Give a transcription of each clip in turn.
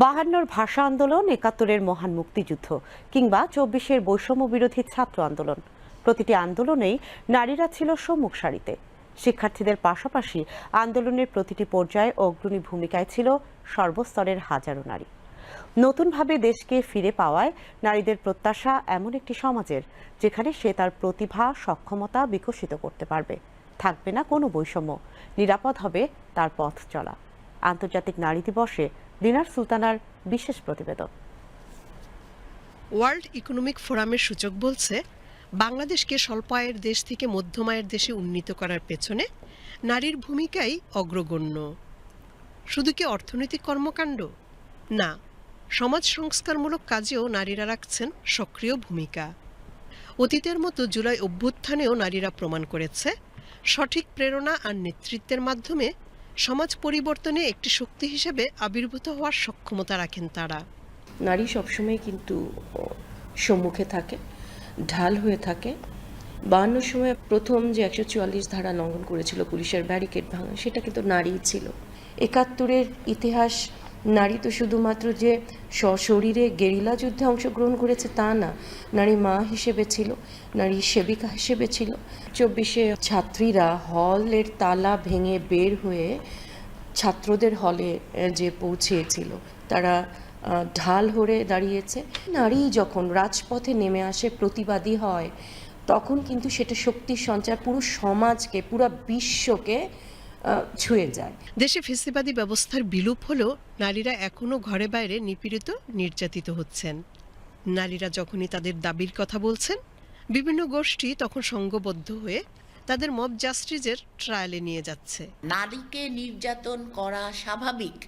বাহান্নর ভাষা আন্দোলন, একাত্তরের মহান মুক্তিযুদ্ধ কিংবা চব্বিশের বৈষম্য বিরোধী ছাত্র আন্দোলন। প্রতিটি আন্দোলনেই নারীরা ছিল সম্মুখ সারিতে। শিক্ষার্থীদের পাশাপাশি আন্দোলনের প্রতিটি পর্যায়ে অগ্রণী ভূমিকায় ছিল সর্বস্তরের হাজারো নারী। নতুনভাবে দেশকে ফিরে পাওয়ায় নারীদের প্রত্যাশা এমন একটি সমাজের, যেখানে সে তার প্রতিভা, সক্ষমতা বিকশিত করতে পারবে। থাকবে না কোনো বৈষম্য। নিরাপদ হবে তার পথ চলা। আন্তর্জাতিক নারী দিবসে দিনার সুলতানার বিশেষ প্রতিবেদন। ওয়ার্ল্ড ইকোনমিক ফোরামের সূচক বলছে, বাংলাদেশকে স্বল্প আয়ের দেশ থেকে মধ্যম আয়ের দেশে উন্নীত করার পেছনে নারীর ভূমিকাই অগ্রগণ্য। শুধু কি অর্থনৈতিক কর্মকাণ্ড? না, সমাজ সংস্কারমূলক কাজেও নারীরা রাখছেন সক্রিয় ভূমিকা। অতীতের মতো জুলাই অভ্যুত্থানেও নারীরা প্রমাণ করেছে, সঠিক প্রেরণা আর নেতৃত্বের মাধ্যমে সমাজ পরিবর্তনে একটি শক্তি হিসেবে আবির্ভূত হওয়ার সক্ষমতা রাখেন তারা। নারী সবসময় কিন্তু সম্মুখে থাকে, ঢাল হয়ে থাকে। বান্ন সময়ে প্রথম যে একশো চুয়াল্লিশ ধারা লঙ্ঘন করেছিল পুলিশের ব্যারিকেড ভাঙা, সেটা কিন্তু নারী ছিল। একাত্তরের ইতিহাস নারী তো শুধুমাত্র যে সশরীরে গেরিলা যুদ্ধে অংশগ্রহণ করেছে তা না, নারী মা হিসেবে ছিল, নারী সেবিকা হিসেবে ছিল। চব্বিশে ছাত্রীরা হলের তালা ভেঙে বের হয়ে ছাত্রদের হলে যে পৌঁছেছিল, তারা ঢাল হয়ে দাঁড়িয়েছে। নারী যখন রাজপথে নেমে আসে, প্রতিবাদী হয়, তখন কিন্তু সেটা শক্তির সঞ্চার, পুরো সমাজকে, পুরো বিশ্বকে ছুঁয়ে যায়। দেশে ফেসিবাদী ব্যবস্থার বিলুপ হলেও নারীরা এখনও ঘরে বাইরে নিপীড়িত, নির্যাতিত হচ্ছেন। নারীরা যখনই তাদের দাবির কথা বলছেন, বিভিন্ন গোষ্ঠী তখন সঙ্গবদ্ধ হয়ে তাদের মব জাস্টিসের ট্রায়ালে নিয়ে যাচ্ছে। নারীকে নির্যাতন করা স্বাভাবিক।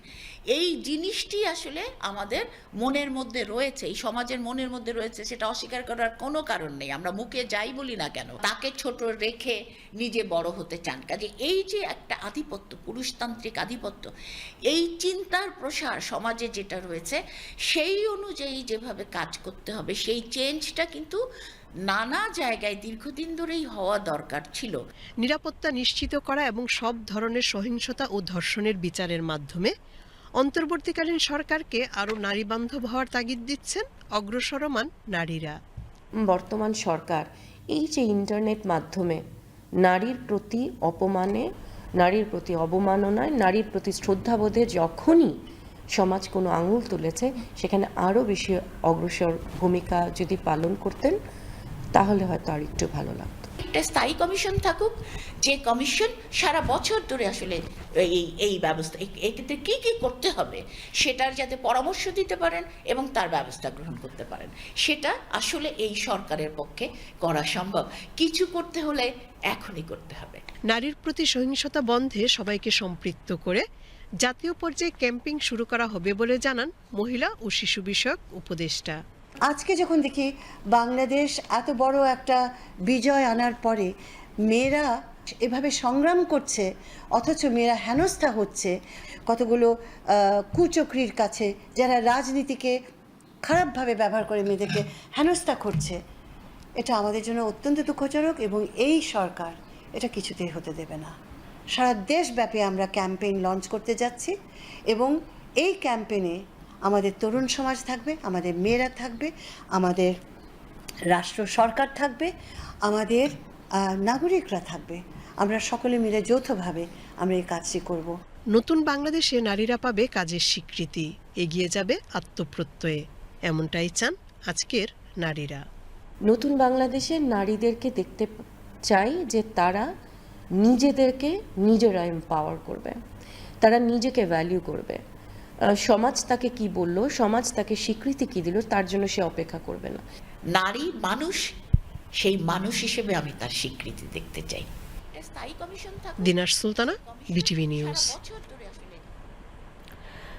এই জিনিসটি আসলে আমাদের মনের মধ্যে রয়েছে, এই সমাজের মনের মধ্যে রয়েছে, সেটা অস্বীকার করার কোনো কারণ নেই। আমরা মুখে যাই বলি না কেন, তাকে ছোট রেখে নিজে বড় হতে চান। কাজে এই যে একটা আধিপত্য, পুরুষতান্ত্রিক আধিপত্য, এই চিন্তার প্রসার সমাজে যেটা রয়েছে, সেই অনুযায়ী যেভাবে কাজ করতে হবে, সেই চেঞ্জটা কিন্তু নানা জায়গায় দীর্ঘদিন ধরেই হওয়া দরকার ছিল। নিরাপত্তা নিশ্চিত করা এবং সব ধরনের সহিংসতা ও ধর্ষণের বিচারের মাধ্যমে অন্তর্বর্তীকালীন সরকারকে আরও নারীবান্ধব হওয়ার তাগিদ দিচ্ছেন অগ্রসরমান নারীরা। বর্তমান সরকার এই যে ইন্টারনেট মাধ্যমে নারীর প্রতি অপমানে নারীর প্রতি অবমাননায় নারীর প্রতি শ্রদ্ধাবোধে যখনই সমাজ কোনো আঙুল তুলেছে সেখানে আরও বেশি অগ্রসর ভূমিকা যদি পালন করতেন তাহলে হয়তো আর একটু ভালো লাগতো। একটা স্থায়ী কমিশন থাকুক যে কমিশন সারা বছর ধরে আসলে এই এই ব্যবস্থা এক্ষেত্রে কী কী করতে হবে সেটার যাতে পরামর্শ দিতে পারেন এবং তার ব্যবস্থা গ্রহণ করতে পারেন। সেটা আসলে এই সরকারের পক্ষে করা সম্ভব। কিছু করতে হলে এখনই করতে হবে। নারীর প্রতি সহিংসতা বন্ধে সবাইকে সম্পৃক্ত করে জাতীয় পর্যায়ে ক্যাম্পিং শুরু করা হবে বলে জানান মহিলা ও শিশু বিষয়ক উপদেষ্টা। আজকে যখন দেখি বাংলাদেশ এত বড় একটা বিজয় আনার পরে মেয়েরা এভাবে সংগ্রাম করছে, অথচ মেয়েরা হেনস্থা হচ্ছে, কতগুলো কুচক্রির কাছে যারা রাজনীতিকে খারাপভাবে ব্যবহার করে মেয়েদেরকে হেনস্থা করছে। এটা আমাদের জন্য অত্যন্ত দুঃখজনক এবং এই সরকার এটা কিছুতেই হতে দেবে না। সারা দেশব্যাপী আমরা ক্যাম্পেইন লঞ্চ করতে যাচ্ছি এবং এই ক্যাম্পেইনে আমাদের তরুণ সমাজ থাকবে আমাদের মেয়েরা থাকবে আমাদের রাষ্ট্র সরকার থাকবে আমাদের নাগরিকরা থাকবে। আমরা সকলে মিলে যৌথভাবে আমরা এই কাজটি করব। নতুন বাংলাদেশে নারীরা পাবে কাজের স্বীকৃতি এগিয়ে যাবে আত্মপ্রত্যয়ে। এমনটাই চান আজকের নারীরা। নতুন বাংলাদেশের নারীদেরকে দেখতে চাই যে তারা নিজেদেরকে নিজেরা এম্পাওয়ার করবে। তারা নিজেকে ভ্যালিউ করবে। সমাজ তাকে কি বলল? সমাজ তাকে স্বীকৃতি কি দিল? তার জন্য সে অপেক্ষা করবে না। নারী মানুষ সেই মানুষ হিসেবে আমি তার স্বীকৃতি দেখতে চাই। Dinar Sultana BTV news.